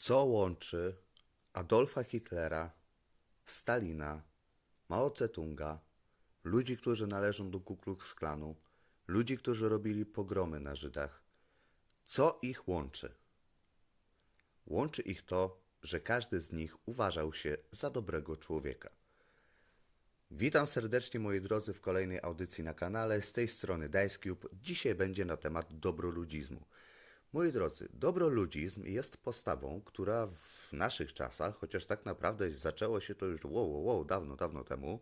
Co łączy Adolfa Hitlera, Stalina, Mao Tse-tunga, ludzi, którzy należą do Ku Klux Klanu, ludzi, którzy robili pogromy na Żydach? Co ich łączy? Łączy ich to, że każdy z nich uważał się za dobrego człowieka. Witam serdecznie moi drodzy w kolejnej audycji na kanale. Z tej strony DiceCube. Dzisiaj będzie na temat dobroludzizmu. Moi drodzy, dobroludzizm jest postawą, która w naszych czasach, chociaż tak naprawdę zaczęło się to już wow, wow, wow, dawno, dawno temu,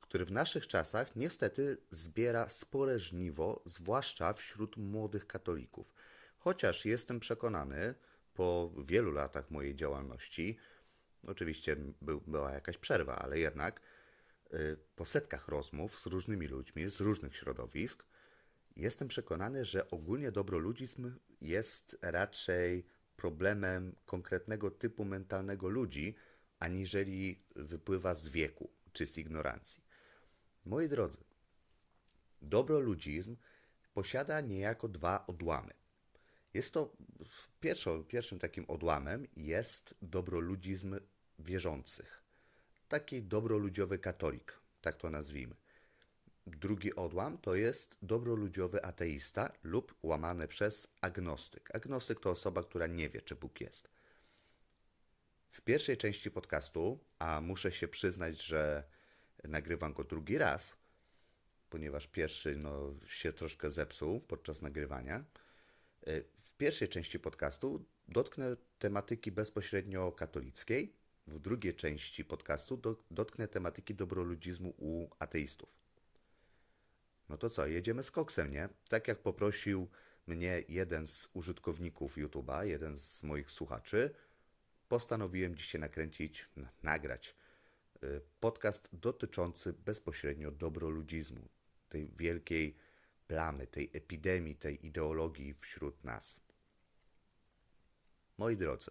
który w naszych czasach niestety zbiera spore żniwo, zwłaszcza wśród młodych katolików. Chociaż jestem przekonany, po wielu latach mojej działalności, oczywiście był, była jakaś przerwa, ale jednak y, po setkach rozmów z różnymi ludźmi z różnych środowisk, jestem przekonany, że ogólnie dobroludzizm jest raczej problemem konkretnego typu mentalnego ludzi, aniżeli wypływa z wieku czy z ignorancji. Moi drodzy, dobroludzizm posiada niejako dwa odłamy. Jest to pierwszym takim odłamem jest dobroludzizm wierzących. Taki dobroludziowy katolik, tak to nazwijmy. Drugi odłam to jest dobroludziowy ateista lub łamane przez agnostyk. Agnostyk to osoba, która nie wie, czy Bóg jest. W pierwszej części podcastu, a muszę się przyznać, że nagrywam go drugi raz, ponieważ pierwszy no, się troszkę zepsuł podczas nagrywania. W pierwszej części podcastu dotknę tematyki bezpośrednio katolickiej, w drugiej części podcastu do, dotknę tematyki dobroludzizmu u ateistów. No to co, jedziemy z koksem, nie? Tak jak poprosił mnie jeden z użytkowników YouTube'a, jeden z moich słuchaczy, postanowiłem dzisiaj nakręcić, nagrać y, podcast dotyczący bezpośrednio dobroludzizmu, tej wielkiej plamy, tej epidemii, tej ideologii wśród nas. Moi drodzy,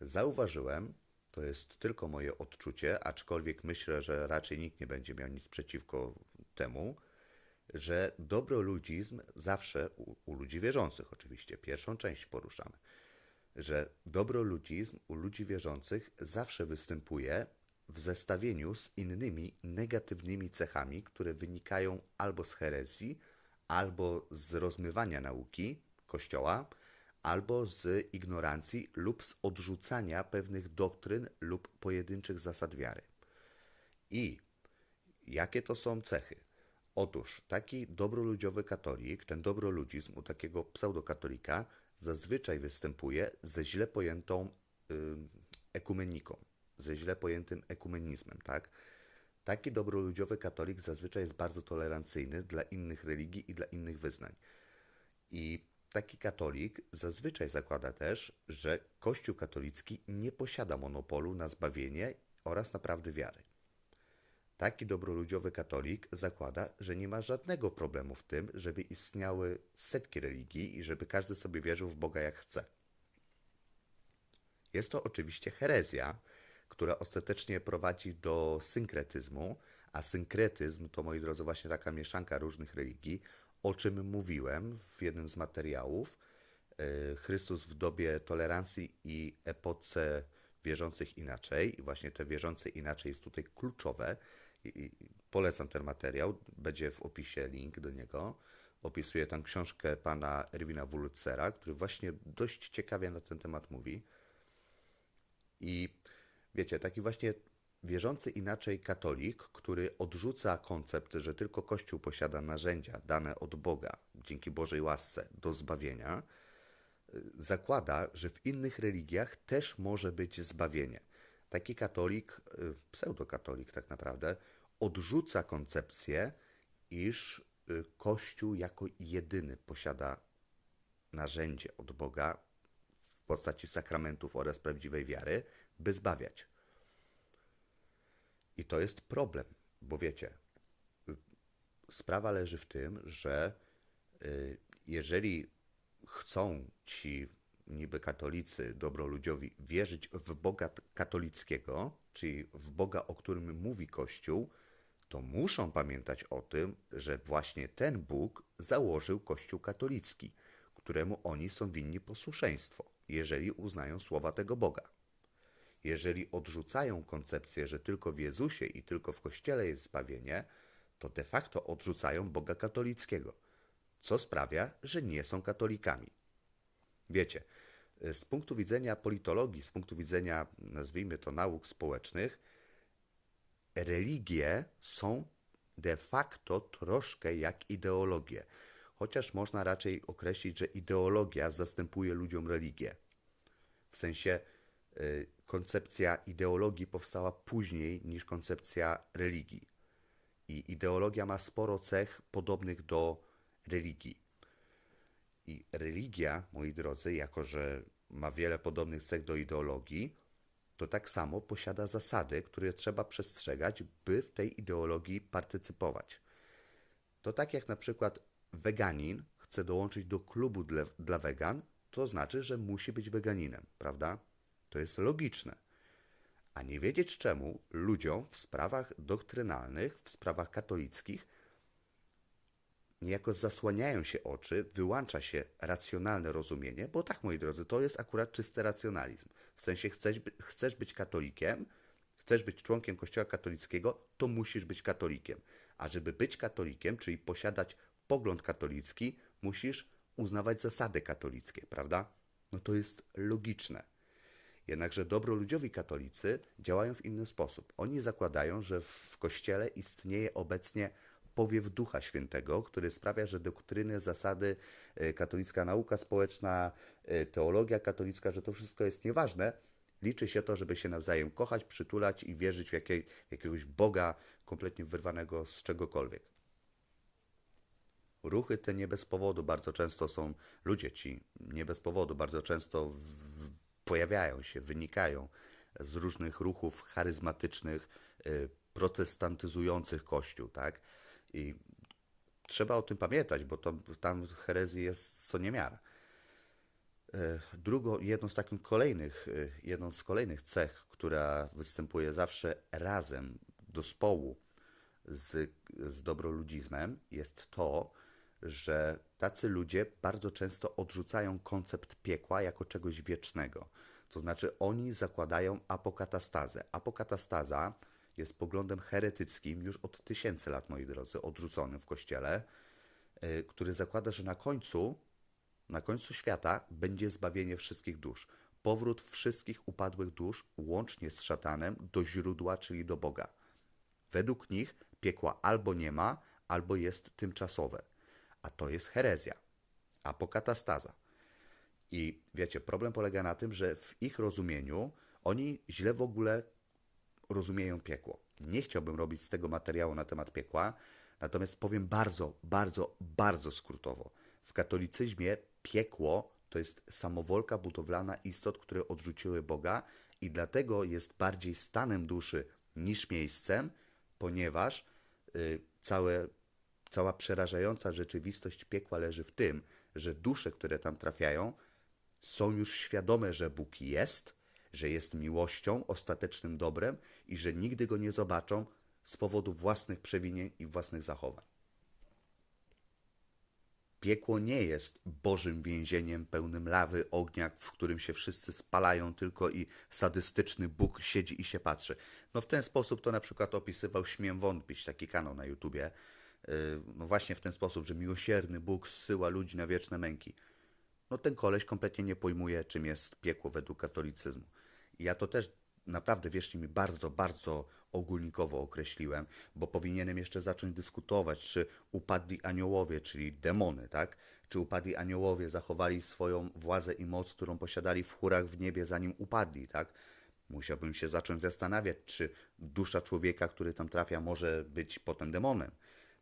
zauważyłem, to jest tylko moje odczucie, aczkolwiek myślę, że raczej nikt nie będzie miał nic przeciwko temu, że dobroludzizm zawsze u, u ludzi wierzących, oczywiście, pierwszą część poruszamy, że dobroludzizm u ludzi wierzących zawsze występuje w zestawieniu z innymi negatywnymi cechami, które wynikają albo z herezji, albo z rozmywania nauki Kościoła, albo z ignorancji lub z odrzucania pewnych doktryn lub pojedynczych zasad wiary. I jakie to są cechy? Otóż taki dobroludziowy katolik, ten dobroludzizm u takiego pseudokatolika zazwyczaj występuje ze źle pojętą y, ekumeniką, ze źle pojętym ekumenizmem, tak? Taki dobroludziowy katolik zazwyczaj jest bardzo tolerancyjny dla innych religii i dla innych wyznań. I taki katolik zazwyczaj zakłada też, że Kościół katolicki nie posiada monopolu na zbawienie oraz na prawdy wiary. Taki dobroludziowy katolik zakłada, że nie ma żadnego problemu w tym, żeby istniały setki religii i żeby każdy sobie wierzył w Boga jak chce. Jest to oczywiście herezja, która ostatecznie prowadzi do synkretyzmu, a synkretyzm to, moi drodzy, właśnie taka mieszanka różnych religii, o czym mówiłem w jednym z materiałów. E, Chrystus w dobie tolerancji i epoce wierzących inaczej, i właśnie te wierzące inaczej jest tutaj kluczowe. I polecam ten materiał, będzie w opisie link do niego. Opisuję tam książkę pana Erwina Wulcera, który właśnie dość ciekawie na ten temat mówi. I wiecie, taki właśnie wierzący inaczej katolik, który odrzuca koncept, że tylko Kościół posiada narzędzia dane od Boga dzięki Bożej łasce do zbawienia, zakłada, że w innych religiach też może być zbawienie. Taki katolik, y, pseudokatolik tak naprawdę, odrzuca koncepcję, iż y, Kościół jako jedyny posiada narzędzie od Boga w postaci sakramentów oraz prawdziwej wiary, by zbawiać. I to jest problem, bo wiecie, y, sprawa leży w tym, że jeżeli chcą ci niby katolicy, dobroludziowi, wierzyć w Boga katolickiego, czyli w Boga, o którym mówi Kościół, to muszą pamiętać o tym, że właśnie ten Bóg założył Kościół katolicki, któremu oni są winni posłuszeństwo. jeżeli uznają słowa tego Boga. Jeżeli odrzucają koncepcję, że tylko w Jezusie i tylko w Kościele jest zbawienie, to de facto odrzucają Boga katolickiego, co sprawia, że nie są katolikami. Wiecie, z punktu widzenia politologii, z punktu widzenia, nazwijmy to, nauk społecznych, religie są de facto troszkę jak ideologie. Chociaż można raczej określić, że ideologia zastępuje ludziom religię. W sensie y, koncepcja ideologii powstała później niż koncepcja religii. I ideologia ma sporo cech podobnych do religii. I religia, moi drodzy, jako że ma wiele podobnych cech do ideologii, to tak samo posiada zasady, które trzeba przestrzegać, by w tej ideologii partycypować. To tak jak na przykład weganin chce dołączyć do klubu dla, dla wegan, to znaczy, że musi być weganinem, prawda? To jest logiczne. A nie wiedzieć czemu ludziom w sprawach doktrynalnych, w sprawach katolickich, niejako zasłaniają się oczy, wyłącza się racjonalne rozumienie, bo tak, moi drodzy, to jest akurat czysty racjonalizm. W sensie chcesz, chcesz być katolikiem, chcesz być członkiem Kościoła katolickiego, to musisz być katolikiem. A żeby być katolikiem, czyli posiadać pogląd katolicki, musisz uznawać zasady katolickie, prawda? No to jest logiczne. Jednakże dobroludziowi katolicy działają w inny sposób. Oni zakładają, że w Kościele istnieje obecnie powiew Ducha Świętego, który sprawia, że doktryny, zasady, y, katolicka nauka społeczna, y, teologia katolicka, że to wszystko jest nieważne. Liczy się to, żeby się nawzajem kochać, przytulać i wierzyć w jakiej, jakiegoś Boga kompletnie wyrwanego z czegokolwiek. Ruchy te nie bez powodu bardzo często są, ludzie ci nie bez powodu bardzo często w, pojawiają się, wynikają z różnych ruchów charyzmatycznych, y, protestantyzujących Kościół, tak? I trzeba o tym pamiętać, bo to, tam herezji jest co niemiara. E, Drugą, jedną z takich kolejnych, e, jedną z kolejnych cech, która występuje zawsze razem do społu z, z dobroludzizmem, jest to, że tacy ludzie bardzo często odrzucają koncept piekła jako czegoś wiecznego. To znaczy, oni zakładają apokatastazę. Apokatastaza jest poglądem heretyckim już od tysięcy lat, moi drodzy, odrzuconym w Kościele, y, który zakłada, że na końcu, na końcu świata będzie zbawienie wszystkich dusz. Powrót wszystkich upadłych dusz, łącznie z szatanem, do źródła, czyli do Boga. Według nich piekła albo nie ma, albo jest tymczasowe. A to jest herezja, apokatastaza. I wiecie, problem polega na tym, że w ich rozumieniu oni źle w ogóle rozumieją piekło. Nie chciałbym robić z tego materiału na temat piekła, natomiast powiem bardzo, bardzo, bardzo skrótowo. W katolicyzmie piekło to jest samowolka budowlana istot, które odrzuciły Boga i dlatego jest bardziej stanem duszy niż miejscem, ponieważ y, całe, cała przerażająca rzeczywistość piekła leży w tym, że dusze, które tam trafiają, są już świadome, że Bóg jest, że jest miłością, ostatecznym dobrem i że nigdy go nie zobaczą z powodu własnych przewinień i własnych zachowań. Piekło nie jest Bożym więzieniem pełnym lawy, ognia, w którym się wszyscy spalają tylko i sadystyczny Bóg siedzi i się patrzy. No w ten sposób to na przykład opisywał Śmiem Wątpić, taki kanał na YouTubie. Yy, no właśnie w ten sposób, że miłosierny Bóg zsyła ludzi na wieczne męki. No ten koleś kompletnie nie pojmuje, czym jest piekło według katolicyzmu. Ja to też naprawdę, wierzcie mi, bardzo, bardzo ogólnikowo określiłem, bo powinienem jeszcze zacząć dyskutować, czy upadli aniołowie, czyli demony, tak? Czy upadli aniołowie zachowali swoją władzę i moc, którą posiadali w chórach w niebie, zanim upadli, tak? Musiałbym się zacząć zastanawiać, czy dusza człowieka, który tam trafia, może być potem demonem.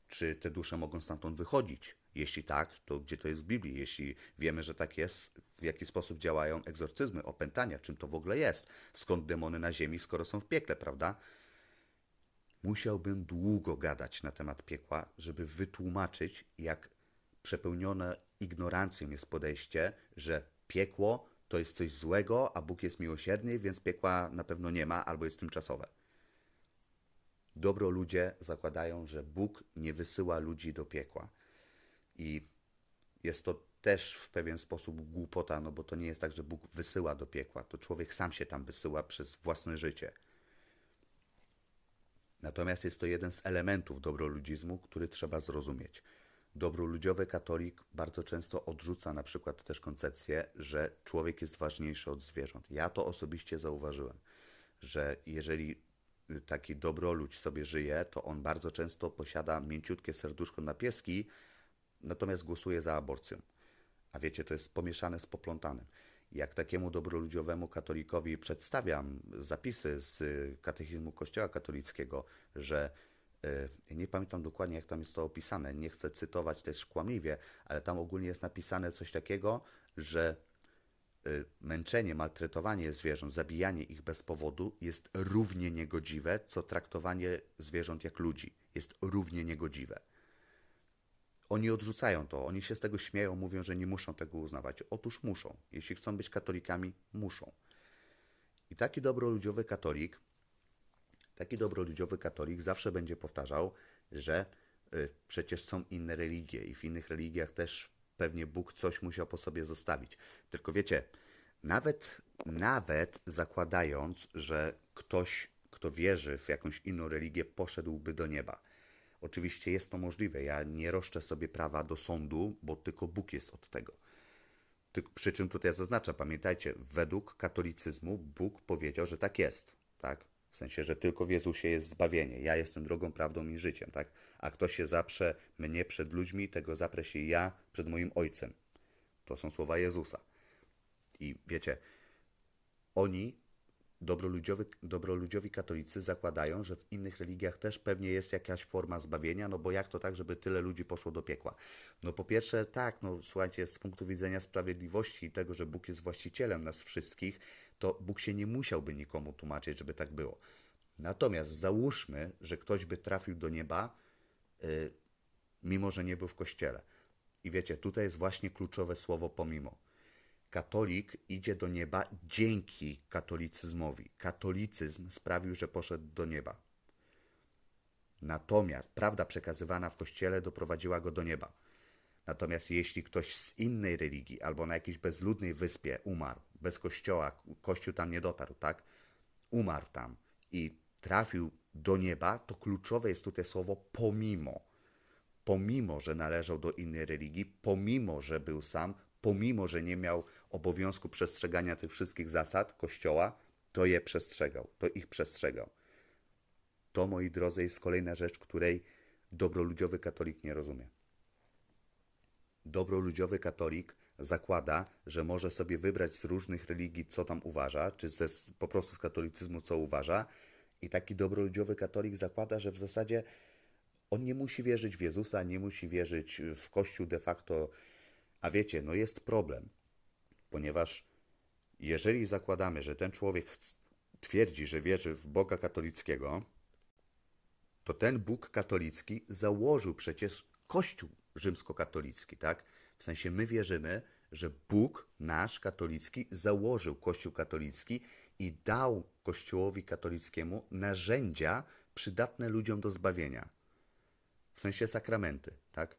Czy te dusze mogą stamtąd wychodzić? Jeśli tak, to gdzie to jest w Biblii? Jeśli wiemy, że tak jest, w jaki sposób działają egzorcyzmy, opętania, czym to w ogóle jest? Skąd demony na ziemi, skoro są w piekle, prawda? Musiałbym długo gadać na temat piekła, żeby wytłumaczyć, jak przepełnione ignorancją jest podejście, że piekło to jest coś złego, a Bóg jest miłosierny, więc piekła na pewno nie ma albo jest tymczasowe. Dobro ludzie zakładają, że Bóg nie wysyła ludzi do piekła. I jest to też w pewien sposób głupota, no bo to nie jest tak, że Bóg wysyła do piekła, to człowiek sam się tam wysyła przez własne życie. Natomiast jest to jeden z elementów dobroludzizmu, który trzeba zrozumieć. Dobroludziowy katolik bardzo często odrzuca na przykład też koncepcję, że człowiek jest ważniejszy od zwierząt. Ja to osobiście zauważyłem, że jeżeli taki dobroludź sobie żyje, to on bardzo często posiada mięciutkie serduszko na pieski, natomiast głosuje za aborcją. A wiecie, to jest pomieszane z poplątanym. Jak takiemu dobroludziowemu katolikowi przedstawiam zapisy z y, katechizmu Kościoła katolickiego, że y, nie pamiętam dokładnie, jak tam jest to opisane, nie chcę cytować też kłamliwie, ale tam ogólnie jest napisane coś takiego, że y, męczenie, maltretowanie zwierząt, zabijanie ich bez powodu jest równie niegodziwe, co traktowanie zwierząt jak ludzi. Jest równie niegodziwe. Oni odrzucają to, oni się z tego śmieją, mówią, że nie muszą tego uznawać. Otóż muszą. Jeśli chcą być katolikami, muszą. I taki dobroludziowy katolik, taki dobroludziowy katolik zawsze będzie powtarzał, że y, przecież są inne religie i w innych religiach też pewnie Bóg coś musiał po sobie zostawić. Tylko wiecie, nawet, nawet zakładając, że ktoś, kto wierzy w jakąś inną religię, poszedłby do nieba. Oczywiście jest to możliwe. Ja nie roszczę sobie prawa do sądu, bo tylko Bóg jest od tego. Przy czym tutaj zaznaczę, pamiętajcie, według katolicyzmu Bóg powiedział, że tak jest. Tak? W sensie, że tylko w Jezusie jest zbawienie. Ja jestem drogą, prawdą i życiem. Tak? A kto się zaprze mnie przed ludźmi, tego zaprę się ja przed moim Ojcem. To są słowa Jezusa. I wiecie, oni dobroludziowy, dobroludziowi katolicy zakładają, że w innych religiach też pewnie jest jakaś forma zbawienia, no bo jak to tak, żeby tyle ludzi poszło do piekła? No po pierwsze tak, no słuchajcie, z punktu widzenia sprawiedliwości i tego, że Bóg jest właścicielem nas wszystkich, to Bóg się nie musiałby nikomu tłumaczyć, żeby tak było. Natomiast załóżmy, że ktoś by trafił do nieba, yy, mimo że nie był w kościele. I wiecie, tutaj jest właśnie kluczowe słowo pomimo katolik idzie do nieba dzięki katolicyzmowi. Katolicyzm sprawił, że poszedł do nieba. Natomiast prawda przekazywana w kościele doprowadziła go do nieba. Natomiast jeśli ktoś z innej religii albo na jakiejś bezludnej wyspie umarł, bez kościoła, kościół tam nie dotarł, tak? Umarł tam i trafił do nieba, to kluczowe jest tutaj słowo pomimo. Pomimo, że należał do innej religii, pomimo, że był sam, pomimo, że nie miał obowiązku przestrzegania tych wszystkich zasad Kościoła, to je przestrzegał, to ich przestrzegał. To, moi drodzy, jest kolejna rzecz, której dobroludziowy katolik nie rozumie. Dobroludziowy katolik zakłada, że może sobie wybrać z różnych religii, co tam uważa, czy ze, po prostu z katolicyzmu, co uważa. I taki dobroludziowy katolik zakłada, że w zasadzie on nie musi wierzyć w Jezusa, nie musi wierzyć w Kościół de facto. A wiecie, no jest problem ponieważ jeżeli zakładamy, że ten człowiek twierdzi, że wierzy w Boga katolickiego, to ten Bóg katolicki założył przecież Kościół rzymskokatolicki, tak? W sensie my wierzymy, że Bóg nasz katolicki założył Kościół katolicki i dał Kościołowi katolickiemu narzędzia przydatne ludziom do zbawienia. W sensie sakramenty, tak?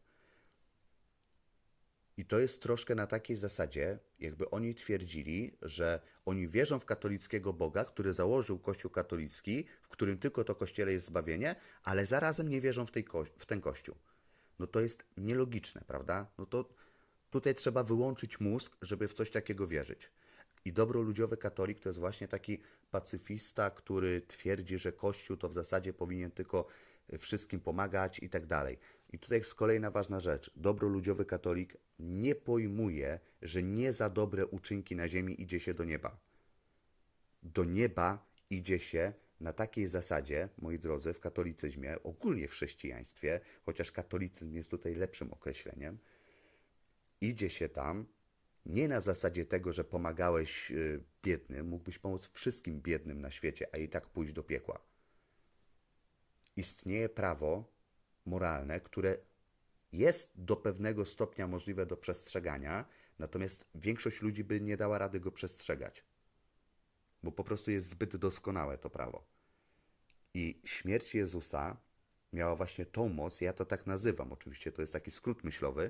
I to jest troszkę na takiej zasadzie, jakby oni twierdzili, że oni wierzą w katolickiego Boga, który założył Kościół katolicki, w którym tylko to kościele jest zbawienie, ale zarazem nie wierzą w, tej ko- w ten kościół. No to jest nielogiczne, prawda? No to tutaj trzeba wyłączyć mózg, żeby w coś takiego wierzyć. I dobroludziowy katolik to jest właśnie taki pacyfista, który twierdzi, że Kościół to w zasadzie powinien tylko wszystkim pomagać i tak dalej. I tutaj jest kolejna ważna rzecz. Dobroludziowy katolik nie pojmuje, że nie za dobre uczynki na ziemi idzie się do nieba. Do nieba idzie się na takiej zasadzie, moi drodzy, w katolicyzmie, ogólnie w chrześcijaństwie, chociaż katolicyzm jest tutaj lepszym określeniem, idzie się tam nie na zasadzie tego, że pomagałeś y, biednym, mógłbyś pomóc wszystkim biednym na świecie, a i tak pójść do piekła. Istnieje prawo moralne, które jest do pewnego stopnia możliwe do przestrzegania, natomiast większość ludzi by nie dała rady go przestrzegać, bo po prostu jest zbyt doskonałe to prawo. I śmierć Jezusa miała właśnie tą moc, ja to tak nazywam, oczywiście to jest taki skrót myślowy.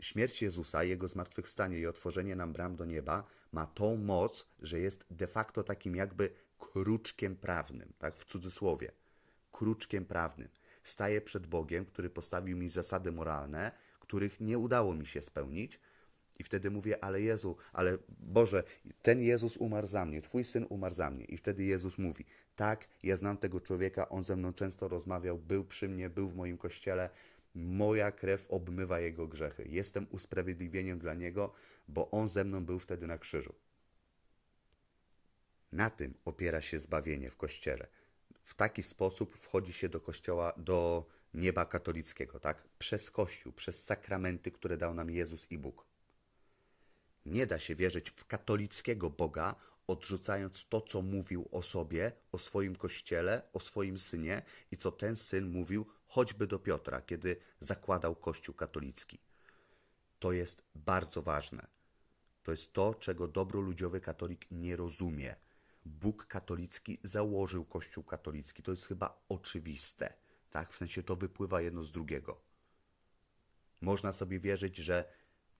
śmierć Jezusa, Jego zmartwychwstanie i otworzenie nam bram do nieba ma tą moc, że jest de facto takim jakby kruczkiem prawnym, tak w cudzysłowie, kruczkiem prawnym. Staję przed Bogiem, który postawił mi zasady moralne, których nie udało mi się spełnić, i wtedy mówię, ale Jezu, ale Boże, ten Jezus umarł za mnie, Twój syn umarł za mnie. I wtedy Jezus mówi, tak, ja znam tego człowieka, on ze mną często rozmawiał, był przy mnie, był w moim kościele, moja krew obmywa jego grzechy. Jestem usprawiedliwieniem dla niego, bo on ze mną był wtedy na krzyżu. Na tym opiera się zbawienie w kościele. W taki sposób wchodzi się do kościoła, do nieba katolickiego, tak? Przez kościół, przez sakramenty, które dał nam Jezus i Bóg. Nie da się wierzyć w katolickiego Boga, odrzucając to, co mówił o sobie, o swoim kościele, o swoim synie i co ten syn mówił choćby do Piotra, kiedy zakładał kościół katolicki. To jest bardzo ważne. To jest to, czego dobroludziowy katolik nie rozumie. Bóg katolicki założył kościół katolicki. To jest chyba oczywiste. Tak? W sensie to wypływa jedno z drugiego. Można sobie wierzyć, że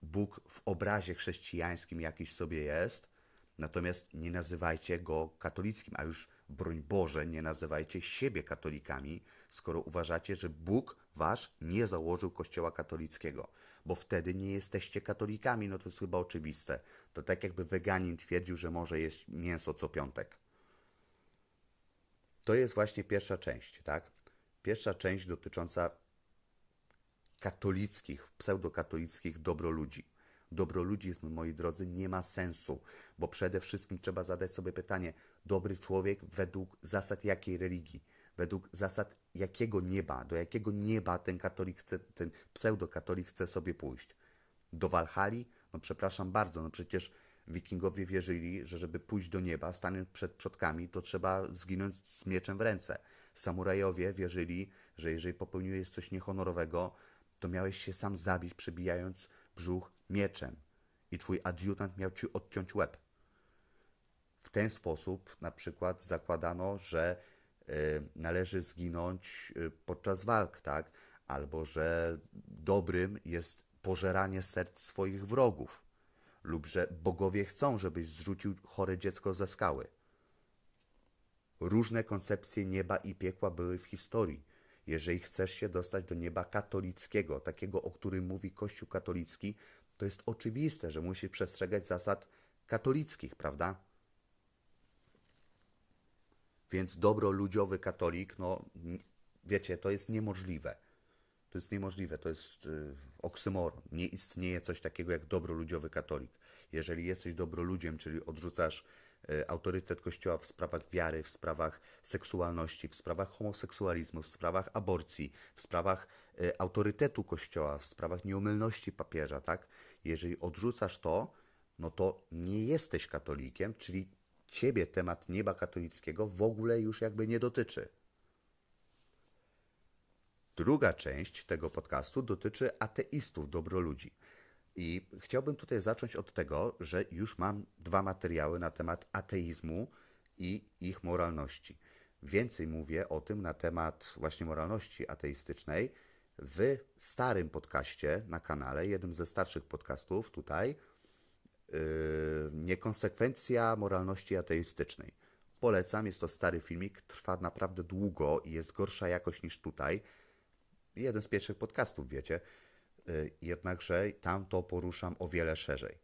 Bóg w obrazie chrześcijańskim jakiś sobie jest, natomiast nie nazywajcie go katolickim, a już broń Boże, nie nazywajcie siebie katolikami, skoro uważacie, że Bóg wasz nie założył kościoła katolickiego, bo wtedy nie jesteście katolikami, no to jest chyba oczywiste. To tak jakby weganin twierdził, że może jeść mięso co piątek. To jest właśnie pierwsza część, tak? Pierwsza część dotycząca katolickich, pseudokatolickich dobroludzi. Dobroludzizm, moi drodzy, nie ma sensu, bo przede wszystkim trzeba zadać sobie pytanie, dobry człowiek według zasad jakiej religii, według zasad jakiego nieba, do jakiego nieba ten katolik chce, ten pseudokatolik chce sobie pójść. Do Walhali? No przepraszam bardzo, no przecież wikingowie wierzyli, że żeby pójść do nieba, stanąć przed przodkami, to trzeba zginąć z mieczem w ręce. Samurajowie wierzyli, że jeżeli popełniłeś coś niehonorowego, to miałeś się sam zabić, przebijając brzuch mieczem i twój adiutant miał ci odciąć łeb. W ten sposób na przykład zakładano, że y, należy zginąć y, podczas walk, tak? Albo że dobrym jest pożeranie serc swoich wrogów, lub że bogowie chcą, żebyś zrzucił chore dziecko ze skały. Różne koncepcje nieba i piekła były w historii. Jeżeli chcesz się dostać do nieba katolickiego, takiego, o którym mówi Kościół katolicki, to jest oczywiste, że musisz przestrzegać zasad katolickich, prawda? Więc dobroludziowy katolik, no wiecie, to jest niemożliwe. To jest niemożliwe, to jest y, oksymoron. Nie istnieje coś takiego jak dobroludziowy katolik. Jeżeli jesteś dobroludziem, czyli odrzucasz autorytet Kościoła w sprawach wiary, w sprawach seksualności, w sprawach homoseksualizmu, w sprawach aborcji, w sprawach y, autorytetu Kościoła, w sprawach nieomylności papieża, tak? Jeżeli odrzucasz to, no to nie jesteś katolikiem, czyli ciebie temat nieba katolickiego w ogóle już jakby nie dotyczy. Druga część tego podcastu dotyczy ateistów, dobroludzi. I chciałbym tutaj zacząć od tego, że już mam dwa materiały na temat ateizmu i ich moralności. Więcej mówię o tym na temat właśnie moralności ateistycznej w starym podcaście na kanale, jednym ze starszych podcastów tutaj, yy, Niekonsekwencja moralności ateistycznej. Polecam, jest to stary filmik, trwa naprawdę długo i jest gorsza jakość niż tutaj jeden z pierwszych podcastów, wiecie. Y, jednakże tam to poruszam o wiele szerzej.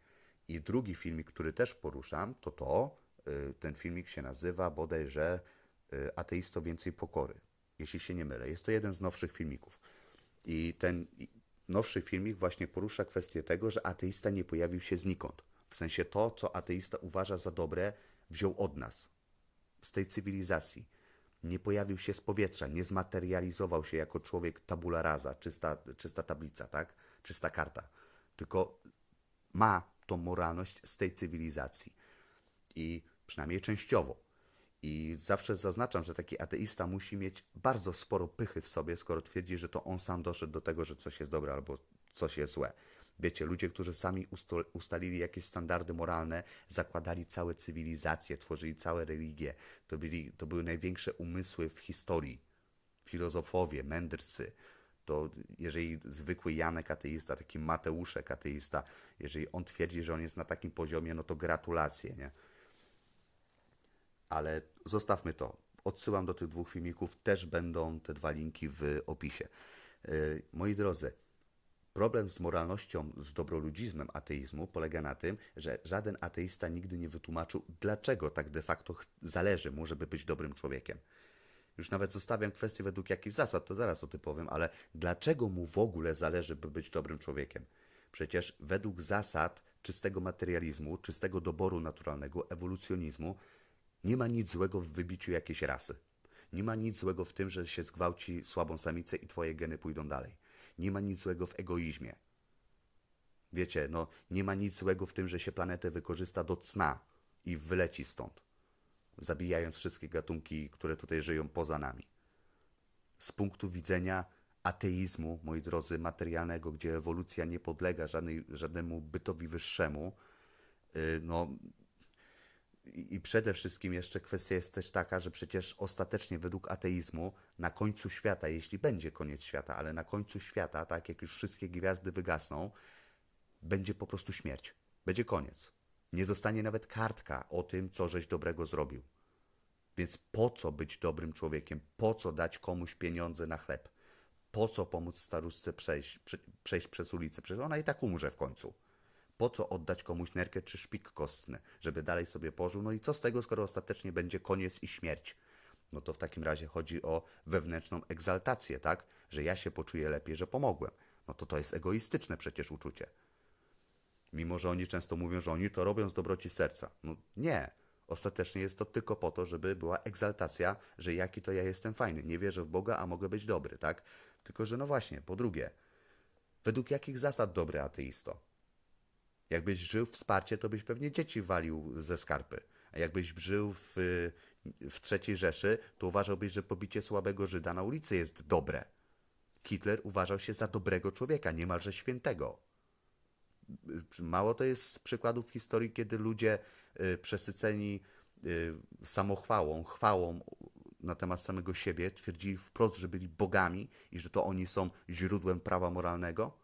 I drugi filmik, który też poruszam, to to, y, ten filmik się nazywa bodajże y, Ateisto więcej pokory, jeśli się nie mylę. Jest to jeden z nowszych filmików. I ten nowszy filmik właśnie porusza kwestię tego, że ateista nie pojawił się znikąd. W sensie to, co ateista uważa za dobre, wziął od nas, z tej cywilizacji nie pojawił się z powietrza, nie zmaterializował się jako człowiek tabula rasa, czysta, czysta tablica, tak? czysta karta, tylko ma tą moralność z tej cywilizacji i przynajmniej częściowo. I zawsze zaznaczam, że taki ateista musi mieć bardzo sporo pychy w sobie, skoro twierdzi, że to on sam doszedł do tego, że coś jest dobre albo coś jest złe. Wiecie, ludzie, którzy sami ustalili jakieś standardy moralne, zakładali całe cywilizacje, tworzyli całe religie. To, byli, to były największe umysły w historii. Filozofowie, mędrcy. to jeżeli zwykły Janek ateista, taki Mateuszek ateista, jeżeli on twierdzi, że on jest na takim poziomie, no to gratulacje, nie? Ale zostawmy to. Odsyłam do tych dwóch filmików, też będą te dwa linki w opisie. Yy, moi drodzy, problem z moralnością, z dobroludzizmem ateizmu polega na tym, że żaden ateista nigdy nie wytłumaczył, dlaczego tak de facto zależy mu, żeby być dobrym człowiekiem. Już nawet zostawiam kwestię według jakich zasad, to zaraz o tym powiem, ale dlaczego mu w ogóle zależy, by być dobrym człowiekiem? Przecież według zasad czystego materializmu, czystego doboru naturalnego, ewolucjonizmu, nie ma nic złego w wybiciu jakiejś rasy. Nie ma nic złego w tym, że się zgwałci słabą samicę i twoje geny pójdą dalej. Nie ma nic złego w egoizmie. Wiecie, no nie ma nic złego w tym, że się planetę wykorzysta do cna i wyleci stąd, zabijając wszystkie gatunki, które tutaj żyją poza nami. Z punktu widzenia ateizmu, moi drodzy, materialnego, gdzie ewolucja nie podlega żadnej, żadnemu bytowi wyższemu, yy, no i przede wszystkim jeszcze kwestia jest też taka, że przecież ostatecznie według ateizmu na końcu świata, jeśli będzie koniec świata, ale na końcu świata, tak jak już wszystkie gwiazdy wygasną, będzie po prostu śmierć. Będzie koniec. Nie zostanie nawet kartka o tym, co żeś dobrego zrobił. Więc po co być dobrym człowiekiem? Po co dać komuś pieniądze na chleb? Po co pomóc staruszce przejść, prze, przejść przez ulicę? Przecież ona i tak umrze w końcu. Po co oddać komuś nerkę czy szpik kostny, żeby dalej sobie pożył? No i co z tego, skoro ostatecznie będzie koniec i śmierć? No to w takim razie chodzi o wewnętrzną egzaltację, tak? Że ja się poczuję lepiej, że pomogłem. No to to jest egoistyczne przecież uczucie. Mimo, że oni często mówią, że oni to robią z dobroci serca. No nie. Ostatecznie jest to tylko po to, żeby była egzaltacja, że jaki to ja jestem fajny. Nie wierzę w Boga, a mogę być dobry, tak? Tylko, że no właśnie, po drugie, według jakich zasad dobry ateisto? Jakbyś żył w wsparcie, to byś pewnie dzieci walił ze skarpy. A jakbyś żył w, w trzeciej Rzeszy, to uważałbyś, że pobicie słabego Żyda na ulicy jest dobre. Hitler uważał się za dobrego człowieka, niemalże świętego. Mało to jest przykładów historii, kiedy ludzie y, przesyceni y, samochwałą, chwałą na temat samego siebie twierdzili wprost, że byli bogami i że to oni są źródłem prawa moralnego.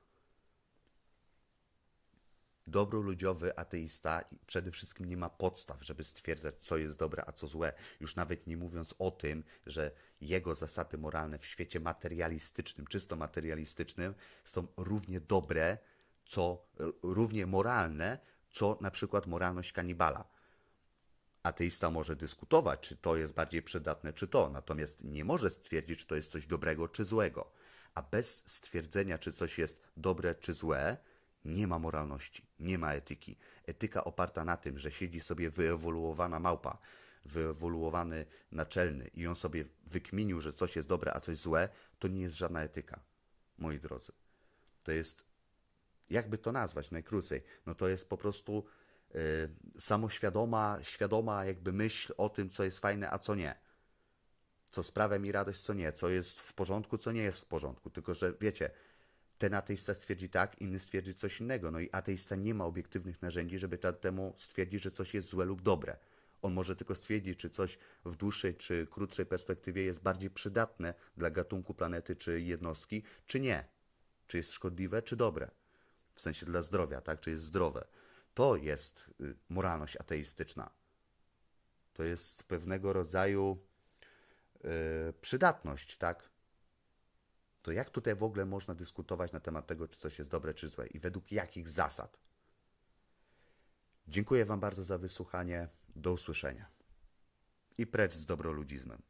Dobroludziowy ateista przede wszystkim nie ma podstaw, żeby stwierdzać, co jest dobre, a co złe. Już nawet nie mówiąc o tym, że jego zasady moralne w świecie materialistycznym, czysto materialistycznym, są równie dobre, co równie moralne, co na przykład moralność kanibala. Ateista może dyskutować, czy to jest bardziej przydatne, czy to, natomiast nie może stwierdzić, czy to jest coś dobrego, czy złego. A bez stwierdzenia, czy coś jest dobre, czy złe, nie ma moralności, nie ma etyki. Etyka oparta na tym, że siedzi sobie wyewoluowana małpa, wyewoluowany naczelny i on sobie wykminił, że coś jest dobre, a coś złe, to nie jest żadna etyka, moi drodzy. To jest, jakby to nazwać najkrócej, no to jest po prostu y, samoświadoma, świadoma jakby myśl o tym, co jest fajne, a co nie co sprawia mi radość, co nie, co jest w porządku, co nie jest w porządku. Tylko, że wiecie, ten ateista stwierdzi tak, inny stwierdzi coś innego. No i ateista nie ma obiektywnych narzędzi, żeby temu stwierdzić, że coś jest złe lub dobre. On może tylko stwierdzić, czy coś w dłuższej czy krótszej perspektywie jest bardziej przydatne dla gatunku planety czy jednostki, czy nie. Czy jest szkodliwe, czy dobre. W sensie dla zdrowia, tak? Czy jest zdrowe. To jest y, moralność ateistyczna. To jest pewnego rodzaju y, przydatność, tak? To jak tutaj w ogóle można dyskutować na temat tego, czy coś jest dobre, czy złe i według jakich zasad? Dziękuję Wam bardzo za wysłuchanie. Do usłyszenia. I precz z dobroludzizmem.